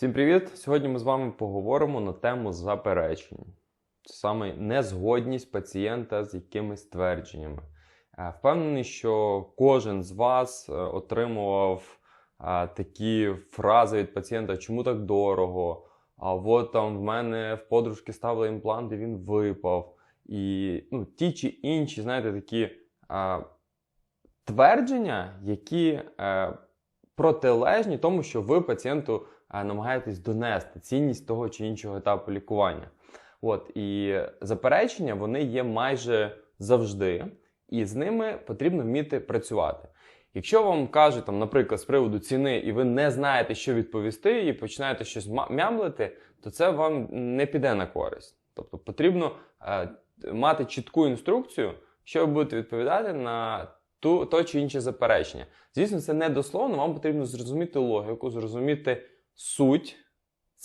Всім привіт! Сьогодні ми з вами поговоримо на тему заперечень. Саме незгодність пацієнта з якимись твердженнями. Е, Впевнений, що кожен з вас е, отримував е, такі фрази від пацієнта, чому так дорого? А от там в мене в подружки ставили імплант, і він випав. І ну, ті чи інші, знаєте, такі е, твердження, які е, протилежні тому, що ви пацієнту намагаєтесь донести цінність того чи іншого етапу лікування. От і заперечення вони є майже завжди, і з ними потрібно вміти працювати. Якщо вам кажуть, там, наприклад, з приводу ціни, і ви не знаєте, що відповісти, і починаєте щось мямлити, то це вам не піде на користь. Тобто потрібно е, мати чітку інструкцію, що ви будете відповідати на ту, то чи інше заперечення. Звісно, це не дословно, вам потрібно зрозуміти логіку, зрозуміти суть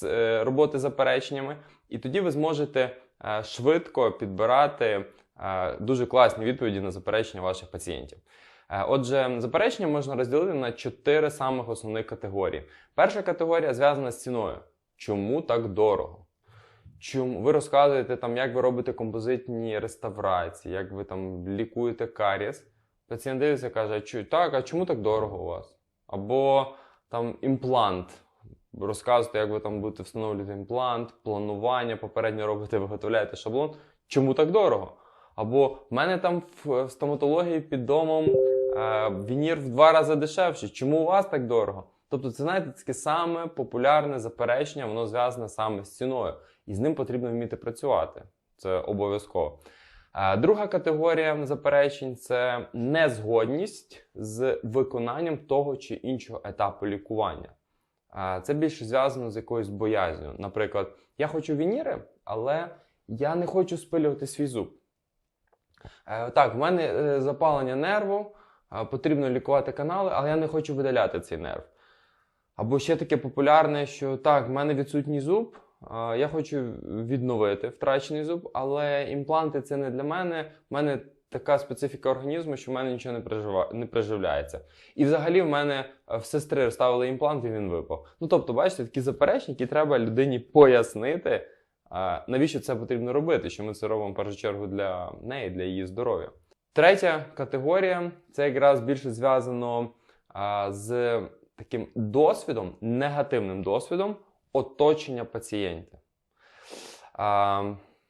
е, роботи з запереченнями, і тоді ви зможете е, швидко підбирати е, дуже класні відповіді на заперечення ваших пацієнтів. Отже, заперечення можна розділити на чотири самих основних категорії. Перша категорія зв'язана з ціною. Чому так дорого? Чому ви розказуєте, там, як ви робите композитні реставрації, як ви там лікуєте карієс? Пацієнт дивиться каже, так, а чому так дорого у вас? Або там імплант. Розказуєте, як ви там будете встановлювати імплант, планування, попередньо робите, виготовляєте шаблон. Чому так дорого? Або в мене там в в стоматології під домом е, вінір в два рази дешевший. Чому у вас так дорого? Тобто, це знаєте, таке саме популярне заперечення, воно зв'язане саме з ціною, і з ним потрібно вміти працювати. Це обов'язково. Е, Друга категорія заперечень це незгодність з виконанням того чи іншого етапу лікування. Це більше зв'язано з якоюсь боязнью. Наприклад, я хочу вініри, але я не хочу спилювати свій зуб. Е, Так, в мене е, запалення нерву, е, потрібно лікувати канали, але я не хочу видаляти цей нерв. Або ще таке популярне, що так, в мене відсутній зуб, я хочу відновити втрачений зуб, але імпланти це не для мене. В мене така специфіка організму, що в мене нічого не, прижива... не приживляється. І взагалі в мене е, в сестри ставили імплант і він випав. Ну тобто, бачите, такі заперечення, які треба людині пояснити, навіщо це потрібно робити, що ми це робимо в першу чергу для неї, для її здоров'я. Третя категорія це якраз більше зв'язано з таким досвідом, негативним досвідом оточення пацієнта.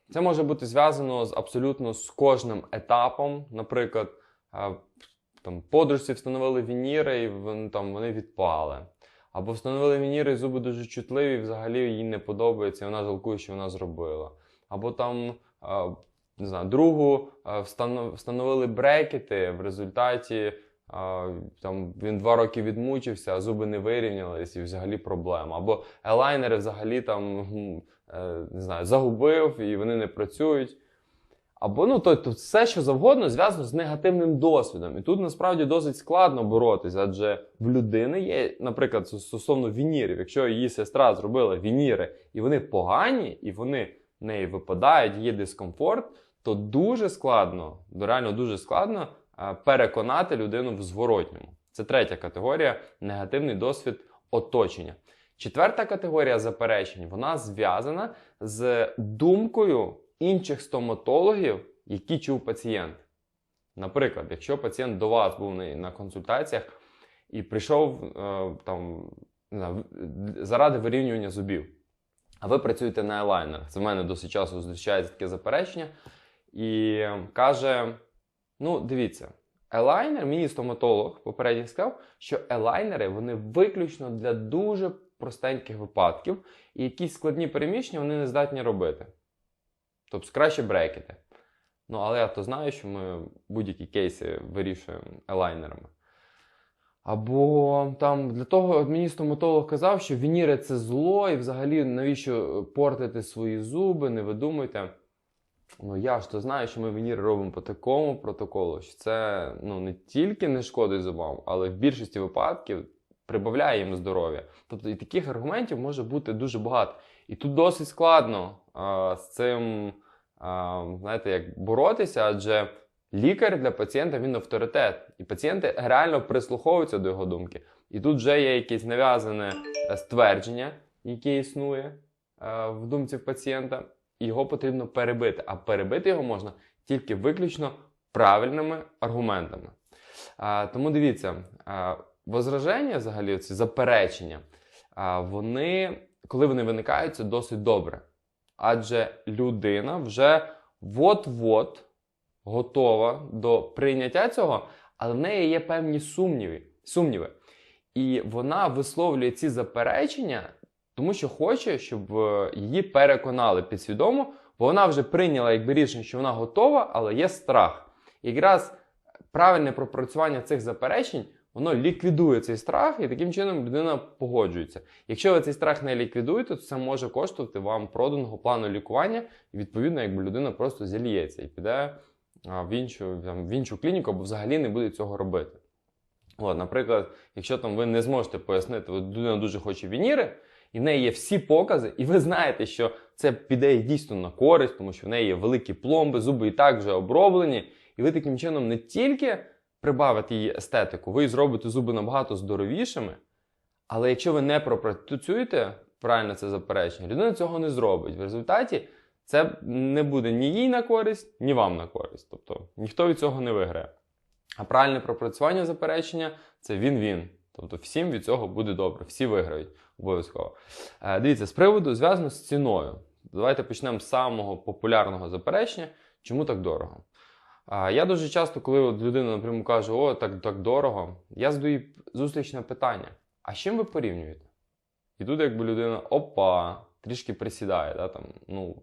Це може бути зв'язано з абсолютно з кожним етапом. Наприклад, там, подружці встановили вініри, і вони, там, вони відпали. Або встановили вініри, і зуби дуже чутливі, і взагалі їй не подобається, і вона жалкує, що вона зробила. Або там, не знаю, другу встановили брекети, в результаті там, він два роки відмучився, а зуби не вирівнялись, і взагалі проблема. Або елайнери взагалі там, не знаю, загубив, і вони не працюють. Або ну, тобто все, що завгодно, зв'язано з негативним досвідом. І тут насправді досить складно боротися, адже в людини є, наприклад, стосовно вінірів, якщо її сестра зробила вініри, і вони погані, і вони в неї випадають, є дискомфорт, то дуже складно, реально дуже складно переконати людину в зворотньому. Це третя категорія негативний досвід оточення. Четверта категорія заперечень вона зв'язана з думкою інших стоматологів, які чув пацієнт. Наприклад, якщо пацієнт до вас був на, консультаціях і прийшов е, там, заради вирівнювання зубів, а ви працюєте на елайнерах. Це в мене досить часто зустрічається таке заперечення. І каже: ну, дивіться, елайнер, мені стоматолог попередньо сказав, що елайнери вони виключно для дуже простеньких випадків, і якісь складні переміщення вони не здатні робити. Тобто краще брекети. Ну, але я то знаю, що ми будь-які кейси вирішуємо елайнерами. Або там для того мені стоматолог казав, що вініри це зло, і взагалі навіщо портити свої зуби, не видумуйте. Ну я ж то знаю, що ми вініри робимо по такому протоколу, що це ну, не тільки не шкодить зубам, але в більшості випадків прибавляє їм здоров'я. Тобто і таких аргументів може бути дуже багато. І тут досить складно а, з цим а, знаєте, як боротися, адже лікар для пацієнта він авторитет, і пацієнти реально прислуховуються до його думки. І тут вже є якесь нав'язане е, ствердження, яке існує е, в думці пацієнта, і його потрібно перебити. А перебити його можна тільки виключно правильними аргументами. А, тому дивіться, а, возраження, взагалі, ці заперечення, вони, коли вони виникають, це досить добре. Адже людина вже от-от готова до прийняття цього, але в неї є певні сумніви. сумніви. І вона висловлює ці заперечення, тому що хоче, щоб е, її переконали підсвідомо, бо вона вже прийняла якби рішення, що вона готова, але є страх. І якраз правильне пропрацювання цих заперечень, воно ліквідує цей страх, і таким чином людина погоджується. Якщо ви цей страх не ліквідуєте, то це може коштувати вам проданого плану лікування, і відповідно, якби людина просто зіліється і піде в іншу, там, в іншу клініку, або взагалі не буде цього робити. От, наприклад, якщо там ви не зможете пояснити, от людина дуже хоче вініри, і в неї є всі покази, і ви знаєте, що це піде дійсно на користь, тому що в неї є великі пломби, зуби і так вже оброблені. І ви таким чином не тільки прибавите її естетику, ви зробите зуби набагато здоровішими. Але якщо ви не пропрацюєте правильно це заперечення, людина цього не зробить. В результаті це не буде ні їй на користь, ні вам на користь. Тобто ніхто від цього не виграє. А правильне пропрацювання заперечення це він-він. Тобто всім від цього буде добре, всі виграють обов'язково. Е, дивіться, з приводу зв'язано з ціною. Давайте почнемо з самого популярного заперечення. Чому так дорого? Я дуже часто, коли людина напряму каже, о, так так дорого, я задаю зустрічне питання: а з чим ви порівнюєте? І тут, якби людина опа, трішки присідає. Да, там, ну,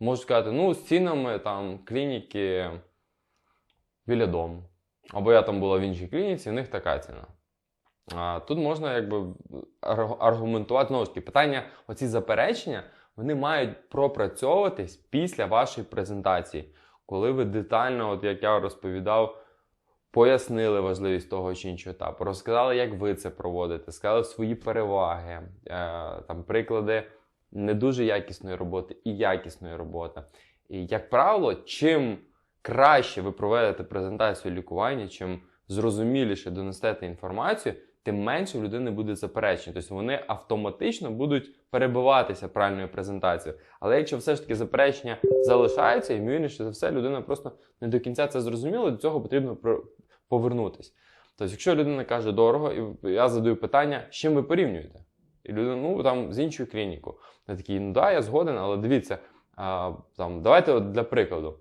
Можу сказати, ну, з цінами там клініки біля дому. Або я там була в іншій клініці, в них така ціна. А, Тут можна якби аргументувати знову ж таки, питання, оці заперечення, вони мають пропрацьовуватись після вашої презентації коли ви детально, от як я розповідав, пояснили важливість того чи іншого етапу, розказали, як ви це проводите, сказали свої переваги, е, там приклади не дуже якісної роботи і якісної роботи. І, як правило, чим краще ви проведете презентацію лікування, чим зрозуміліше донесете інформацію, тим менше в людини буде заперечень. Тобто вони автоматично будуть перебиватися правильною презентацією. Але якщо все ж таки заперечення залишаються, ймовірніше за все, людина просто не до кінця це зрозуміла, до цього потрібно повернутися. Тобто, якщо людина каже дорого, і я задаю питання, з чим ви порівнюєте? І людина, ну там з іншою клінікою. Я такий, ну да, я згоден, але дивіться, а, там, давайте от для прикладу.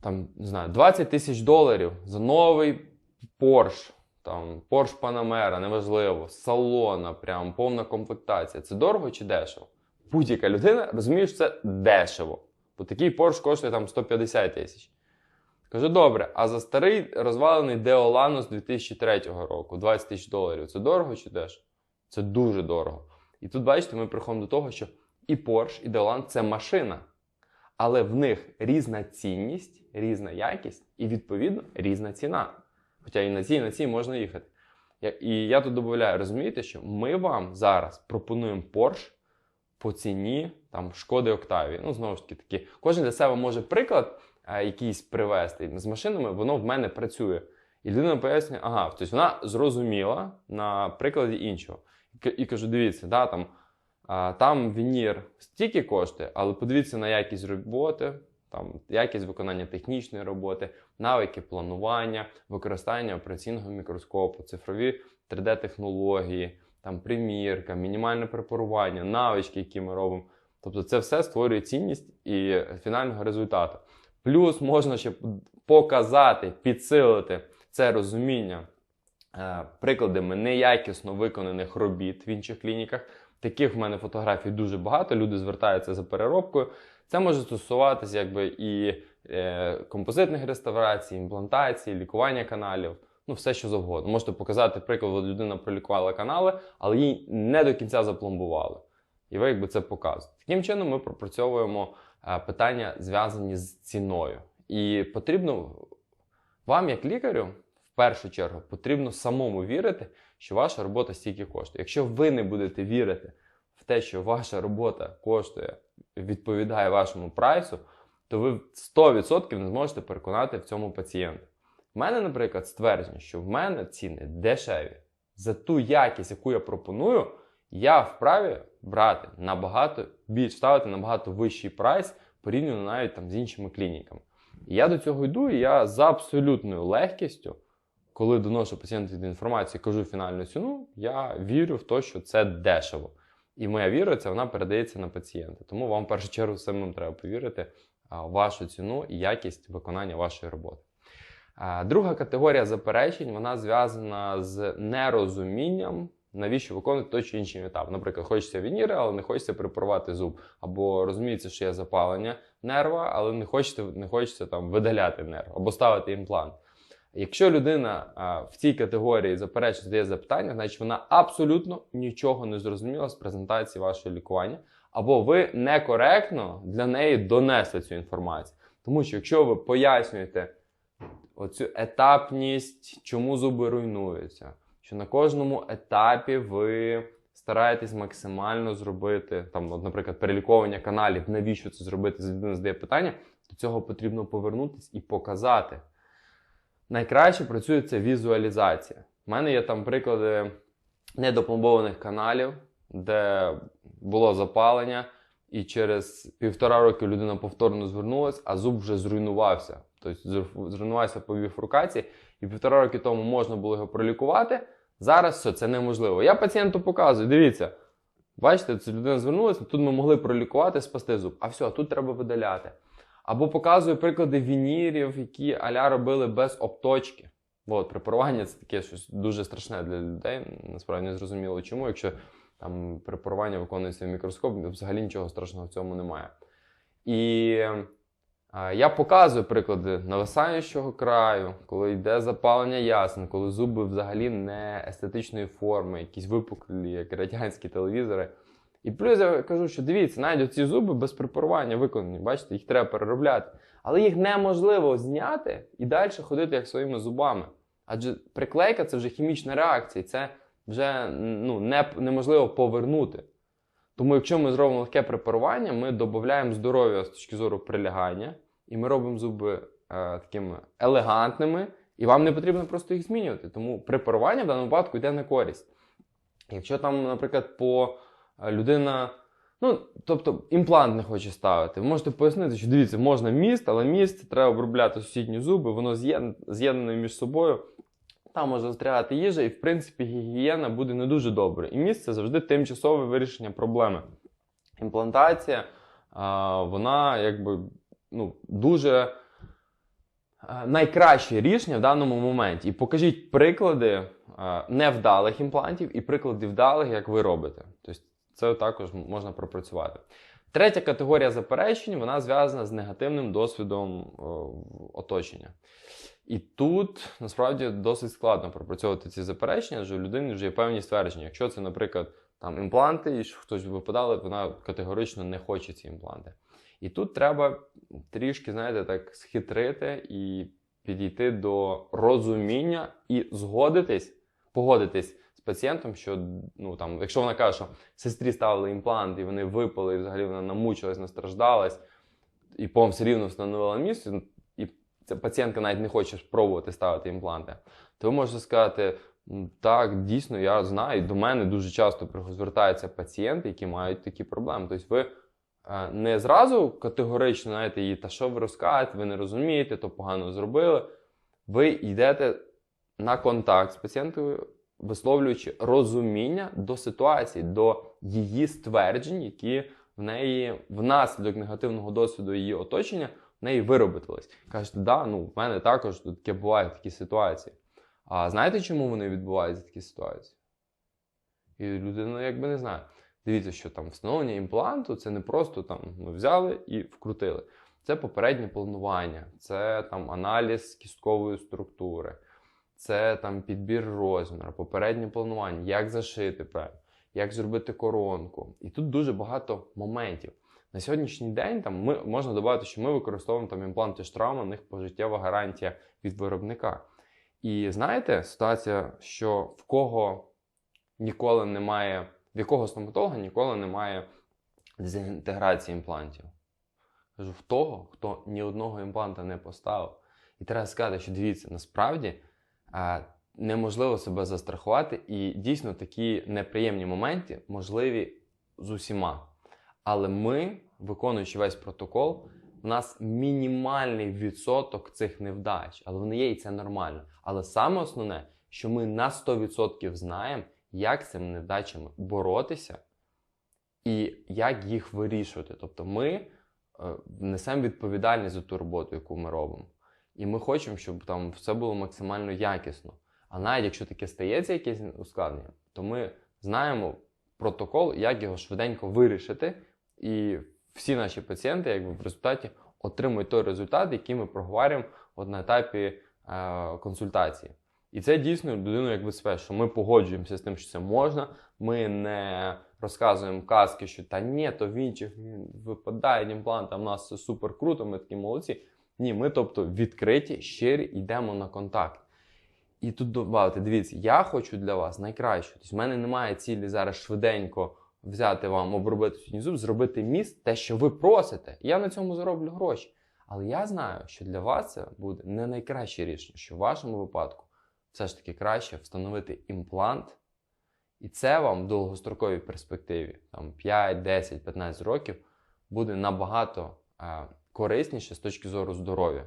Там, не знаю, 20 тисяч доларів за новий Porsche там Porsche Panamera, неважливо, салона, прям повна комплектація. Це дорого чи дешево? Будь-яка людина розуміє, що це дешево. Бо такий Porsche коштує там 150 тисяч. Кажу, добре, а за старий розвалений Деолано з 2003 року, 20 тисяч доларів. Це дорого чи дешево? Це дуже дорого. І тут, бачите, ми приходимо до того, що і Porsche, і Deolan це машина. Але в них різна цінність, різна якість і, відповідно, різна ціна. Хоча і на цій, і на цій можна їхати. І я тут додаю, розумієте, що ми вам зараз пропонуємо Porsche по ціні там, шкоди Октавії. Ну, знову ж таки, такі. кожен для себе може приклад а, якийсь привести. З машинами воно в мене працює. І людина пояснює, ага, тобто вона зрозуміла на прикладі іншого. І кажу: дивіться, да, там а, там вінір стільки коштує, але подивіться на якість роботи, там якість виконання технічної роботи, навики планування, використання операційного мікроскопу, цифрові 3D-технології, там примірка, мінімальне препарування, навички, які ми робимо. Тобто це все створює цінність і фінального результату. Плюс можна ще показати, підсилити це розуміння е, прикладами неякісно виконаних робіт в інших клініках. Таких в мене фотографій дуже багато. Люди звертаються за переробкою. Це може стосуватися якби і е, композитних реставрацій, імплантацій, лікування каналів, ну все що завгодно. Можете показати приклад, людина пролікувала канали, але їй не до кінця запломбували. І ви якби це показуєте. Таким чином, ми пропрацьовуємо е, питання, зв'язані з ціною. І потрібно вам, як лікарю, в першу чергу, потрібно самому вірити, що ваша робота стільки коштує. Якщо ви не будете вірити в те, що ваша робота коштує відповідає вашому прайсу, то ви 100% не зможете переконати в цьому пацієнта. У мене, наприклад, ствердження, що в мене ціни дешеві. За ту якість, яку я пропоную, я вправі брати набагато більш ставити набагато вищий прайс порівняно навіть там з іншими клініками. І я до цього йду, і я за абсолютною легкістю, коли доношу пацієнту інформацію, кажу фінальну ціну, я вірю в те, що це дешево. І моя віра, це вона передається на пацієнта. Тому вам в першу чергу самим треба повірити вашу ціну і якість виконання вашої роботи. Друга категорія заперечень вона зв'язана з нерозумінням, навіщо виконувати той чи інший етап. Наприклад, хочеться вініри, але не хочеться препарувати зуб. Або розуміється, що є запалення нерва, але не хочеться не хочеться там видаляти нерв або ставити імплант. Якщо людина а, в цій категорії заперечень задає запитання, значить вона абсолютно нічого не зрозуміла з презентації вашого лікування, або ви некоректно для неї донесли цю інформацію. Тому що якщо ви пояснюєте оцю етапність, чому зуби руйнуються, що на кожному етапі ви стараєтесь максимально зробити, там, от, наприклад, переліковування каналів, навіщо це зробити, людина задає питання, до цього потрібно повернутися і показати. Найкраще працює це візуалізація. У мене є там приклади недопломбованих каналів, де було запалення, і через півтора роки людина повторно звернулася, а зуб вже зруйнувався. Тобто зруйнувався по біфрукації, і півтора роки тому можна було його пролікувати. Зараз все, це неможливо. Я пацієнту показую, дивіться, бачите, це людина звернулася, тут ми могли пролікувати, спасти зуб, а все, тут треба видаляти. Або показую приклади вінірів, які аля робили без обточки. От, препарування це таке щось дуже страшне для людей. Насправді не зрозуміло чому. Якщо там препарування виконується в мікроскоп, взагалі нічого страшного в цьому немає. І я показую приклади нависаючого краю, коли йде запалення ясен, коли зуби взагалі не естетичної форми, якісь випуклі, як радянські телевізори. І плюс я кажу, що дивіться, навіть ці зуби без препарування виконані, бачите, їх треба переробляти. Але їх неможливо зняти і далі ходити як своїми зубами. Адже приклейка це вже хімічна реакція, це вже ну, не, неможливо повернути. Тому, якщо ми зробимо легке препарування, ми додаємо здоров'я з точки зору прилягання, і ми робимо зуби е, такими елегантними, і вам не потрібно просто їх змінювати. Тому препарування в даному випадку йде на користь. Якщо там, наприклад, по людина. Ну, тобто імплант не хоче ставити. Ви можете пояснити, що дивіться, можна міст, але міст треба обробляти сусідні зуби, воно з'єднане між собою. Там може застрягати їжа, і в принципі гігієна буде не дуже добре. І міст це завжди тимчасове вирішення проблеми. Імплантація, вона якби ну, дуже найкраще рішення в даному моменті. І покажіть приклади невдалих імплантів і приклади вдалих, як ви робите. Це також можна пропрацювати. Третя категорія заперечень вона зв'язана з негативним досвідом оточення. І тут насправді досить складно пропрацьовувати ці заперечення, адже у людини вже є певні ствердження. Якщо це, наприклад, там імпланти, і хтось випадали, вона категорично не хоче ці імпланти. І тут треба трішки, знаєте, так схитрити і підійти до розуміння і згодитись, погодитись пацієнтом, що ну там, якщо вона каже, що сестрі ставили імплант, і вони випали, і взагалі вона намучилась, настраждалась, і по все рівно встановила місце, і ця пацієнтка навіть не хоче спробувати ставити імпланти, то ви можете сказати. Так, дійсно, я знаю, до мене дуже часто звертаються пацієнти, які мають такі проблеми. Тобто, ви Е, не зразу категорично, знаєте, її, та що ви розкажете, ви не розумієте, то погано зробили. Ви йдете на контакт з пацієнтою, висловлюючи розуміння до ситуації, до її стверджень, які в неї внаслідок негативного досвіду її оточення в неї виробитились. Кажете, да, ну в мене також тут таке бувають такі ситуації. А знаєте, чому вони відбуваються такі ситуації? І людина якби не знає. Дивіться, що там встановлення імпланту це не просто там ми взяли і вкрутили. Це попереднє планування, це там аналіз кісткової структури, це там підбір розміру, попереднє планування, як зашити правильно, як зробити коронку. І тут дуже багато моментів. На сьогоднішній день там ми можна додати, що ми використовуємо там імпланти штраума, у них пожиттєва гарантія від виробника. І знаєте, ситуація, що в кого ніколи немає в якого стоматолога ніколи немає дезінтеграції імплантів. Кажу, в того, хто ні одного імпланта не поставив. І треба сказати, що дивіться, насправді неможливо себе застрахувати, і дійсно такі неприємні моменти можливі з усіма. Але ми, виконуючи весь протокол, у нас мінімальний відсоток цих невдач, але вони є і це нормально. Але саме основне, що ми на 100% знаємо, як з цими невдачами боротися і як їх вирішувати. Тобто ми е, несемо відповідальність за ту роботу, яку ми робимо. І ми хочемо, щоб там все було максимально якісно. А навіть якщо таке стається якесь ускладнення, то ми знаємо протокол, як його швиденько вирішити. І всі наші пацієнти, якби в результаті, отримують той результат, який ми проговорюємо на етапі е, консультації. І це дійсно людину якби себе, що ми погоджуємося з тим, що це можна. Ми не розказуємо казки, що та ні, то він випадає імплант, а в нас все супер круто, ми такі молодці. Ні, ми, тобто, відкриті, щирі, йдемо на контакт. І тут добавити, дивіться, я хочу для вас найкраще. Тобто, в мене немає цілі зараз швиденько взяти вам, обробити сьогодні зуб, зробити міст, те, що ви просите. Я на цьому зароблю гроші. Але я знаю, що для вас це буде не найкраще рішення, що в вашому випадку все ж таки краще встановити імплант, і це вам в довгостроковій перспективі, там 5, 10, 15 років, буде набагато е, корисніше з точки зору здоров'я.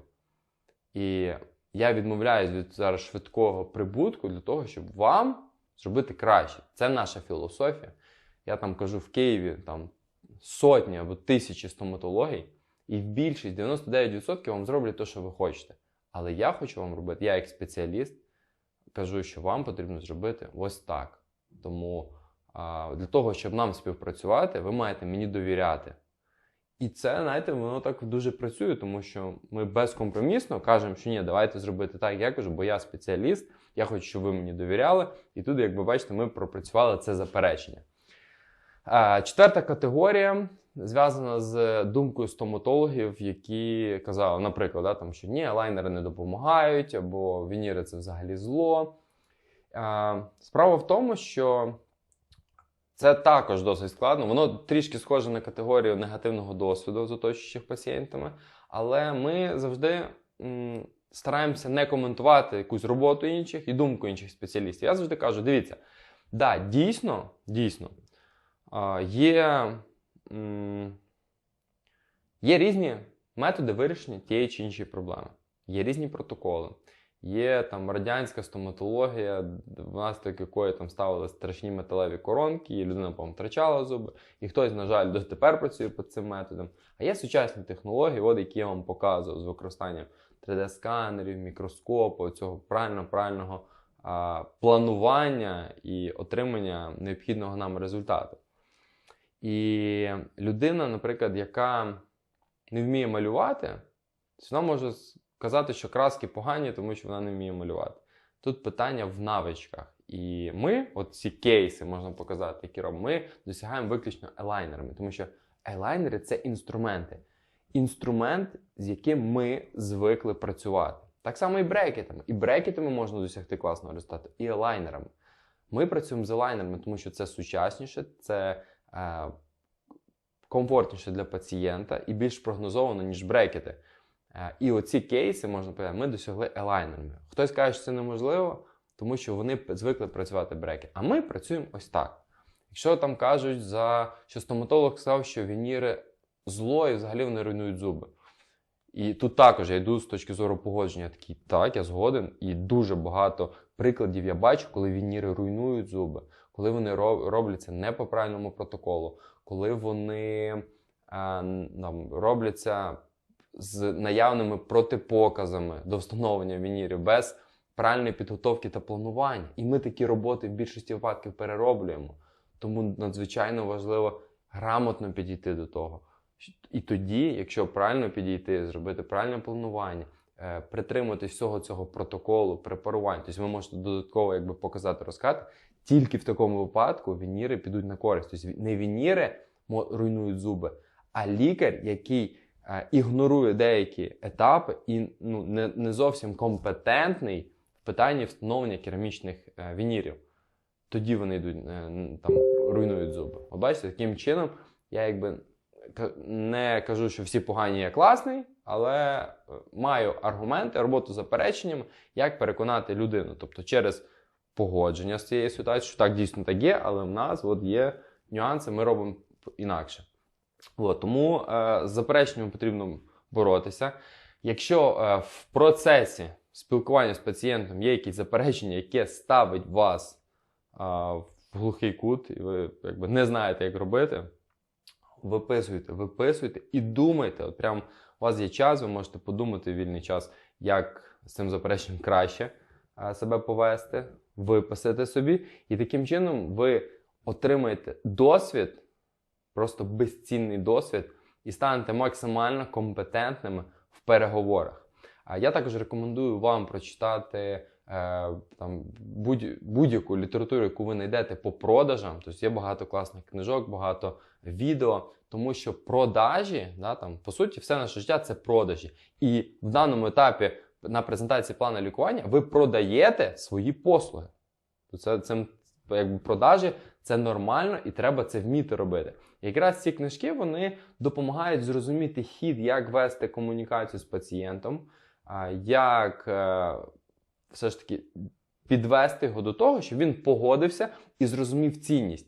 І я відмовляюсь від зараз швидкого прибутку для того, щоб вам зробити краще. Це наша філософія. Я там кажу в Києві там сотні або тисячі стоматологій, і в більшість 99% вам зроблять те, що ви хочете. Але я хочу вам робити, я як спеціаліст кажу, що вам потрібно зробити ось так. Тому а, для того, щоб нам співпрацювати, ви маєте мені довіряти. І це, знаєте, воно так дуже працює, тому що ми безкомпромісно кажемо, що ні, давайте зробити так, я кажу, бо я спеціаліст, я хочу, щоб ви мені довіряли. І тут, як ви бачите, ми пропрацювали це заперечення. Четверта категорія зв'язана з думкою стоматологів, які казали, наприклад, да, там, що ні, лайнери не допомагають, або вініри це взагалі зло. Справа в тому, що це також досить складно. Воно трішки схоже на категорію негативного досвіду з оточуючих пацієнтами, але ми завжди м, стараємося не коментувати якусь роботу інших і думку інших спеціалістів. Я завжди кажу: дивіться, да, дійсно, дійсно, є, м, є різні методи вирішення тієї чи іншої проблеми, є різні протоколи. Є там радянська стоматологія, внаслідок якої там ставили страшні металеві коронки, і людина по втрачала зуби, і хтось, на жаль, дотепер працює по цим методам. А є сучасні технології, от які я вам показував з використанням 3D-сканерів, мікроскопу, цього правильно правильного а, планування і отримання необхідного нам результату. І людина, наприклад, яка не вміє малювати, вона може казати, що краски погані, тому що вона не вміє малювати. Тут питання в навичках. І ми, от ці кейси можна показати, які робимо, ми досягаємо виключно елайнерами, тому що елайнери це інструменти. Інструмент, з яким ми звикли працювати. Так само і брекетами. І брекетами можна досягти класного результату, і елайнерами. Ми працюємо з елайнерами, тому що це сучасніше, це е, комфортніше для пацієнта і більш прогнозовано, ніж брекети. Е, І оці кейси, можна сказати, ми досягли елайнерами. Хтось каже, що це неможливо, тому що вони звикли працювати бреки. А ми працюємо ось так. Якщо там кажуть, за, що стоматолог сказав, що вініри зло і взагалі вони руйнують зуби. І тут також я йду з точки зору погодження, такий, так, я згоден, і дуже багато прикладів я бачу, коли вініри руйнують зуби, коли вони робляться не по правильному протоколу, коли вони а, там, робляться з наявними протипоказами до встановлення вінірів без правильної підготовки та планування. І ми такі роботи в більшості випадків перероблюємо. Тому надзвичайно важливо грамотно підійти до того. І тоді, якщо правильно підійти, зробити правильне планування, е, притримуватись всього цього протоколу, препарування, тобто ви можете додатково якби, показати розкат, тільки в такому випадку вініри підуть на користь. Тобто не вініри руйнують зуби, а лікар, який ігнорує деякі етапи і ну, не не зовсім компетентний в питанні встановлення керамічних е, вінірів. Тоді вони йдуть е, там руйнують зуби. От бачите, таким чином я якби не кажу, що всі погані є класний, але е, маю аргументи, роботу з запереченнями, як переконати людину. Тобто через погодження з цією ситуацією, що так дійсно так є, але в нас от є нюанси, ми робимо інакше. От, тому е, з запереченням потрібно боротися. Якщо е, в процесі спілкування з пацієнтом є якісь заперечення, яке ставить вас е, в глухий кут, і ви якби, не знаєте, як робити, виписуйте, виписуйте і думайте. От прям у вас є час, ви можете подумати в вільний час, як з цим запереченням краще е, себе повести, виписати собі, і таким чином ви отримаєте досвід, просто безцінний досвід, і станете максимально компетентними в переговорах. А я також рекомендую вам прочитати е, там будь- будь-яку літературу, яку ви знайдете по продажам. Тобто є багато класних книжок, багато відео, тому що продажі, да, там, по суті, все наше життя це продажі. І в даному етапі на презентації плану лікування ви продаєте свої послуги. Це, це якби продажі це нормально і треба це вміти робити. Якраз ці книжки вони допомагають зрозуміти хід, як вести комунікацію з пацієнтом, як е, все ж таки підвести його до того, щоб він погодився і зрозумів цінність.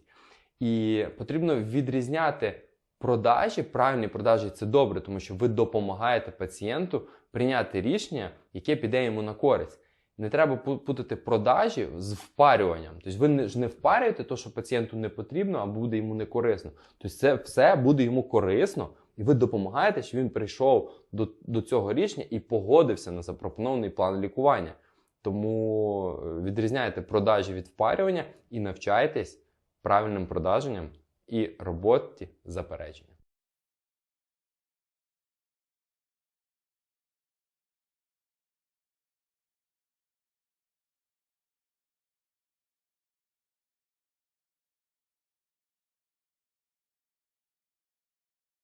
І потрібно відрізняти продажі, правильні продажі це добре, тому що ви допомагаєте пацієнту прийняти рішення, яке піде йому на користь. Не треба пу- путати продажі з впарюванням. Тобто ви ж не впарюєте те, що пацієнту не потрібно, а буде йому не корисно. Тобто це все буде йому корисно, і ви допомагаєте, щоб він прийшов до, до цього рішення і погодився на запропонований план лікування. Тому е, відрізняйте продажі від впарювання і навчайтесь правильним продаженням і роботі з запереченням.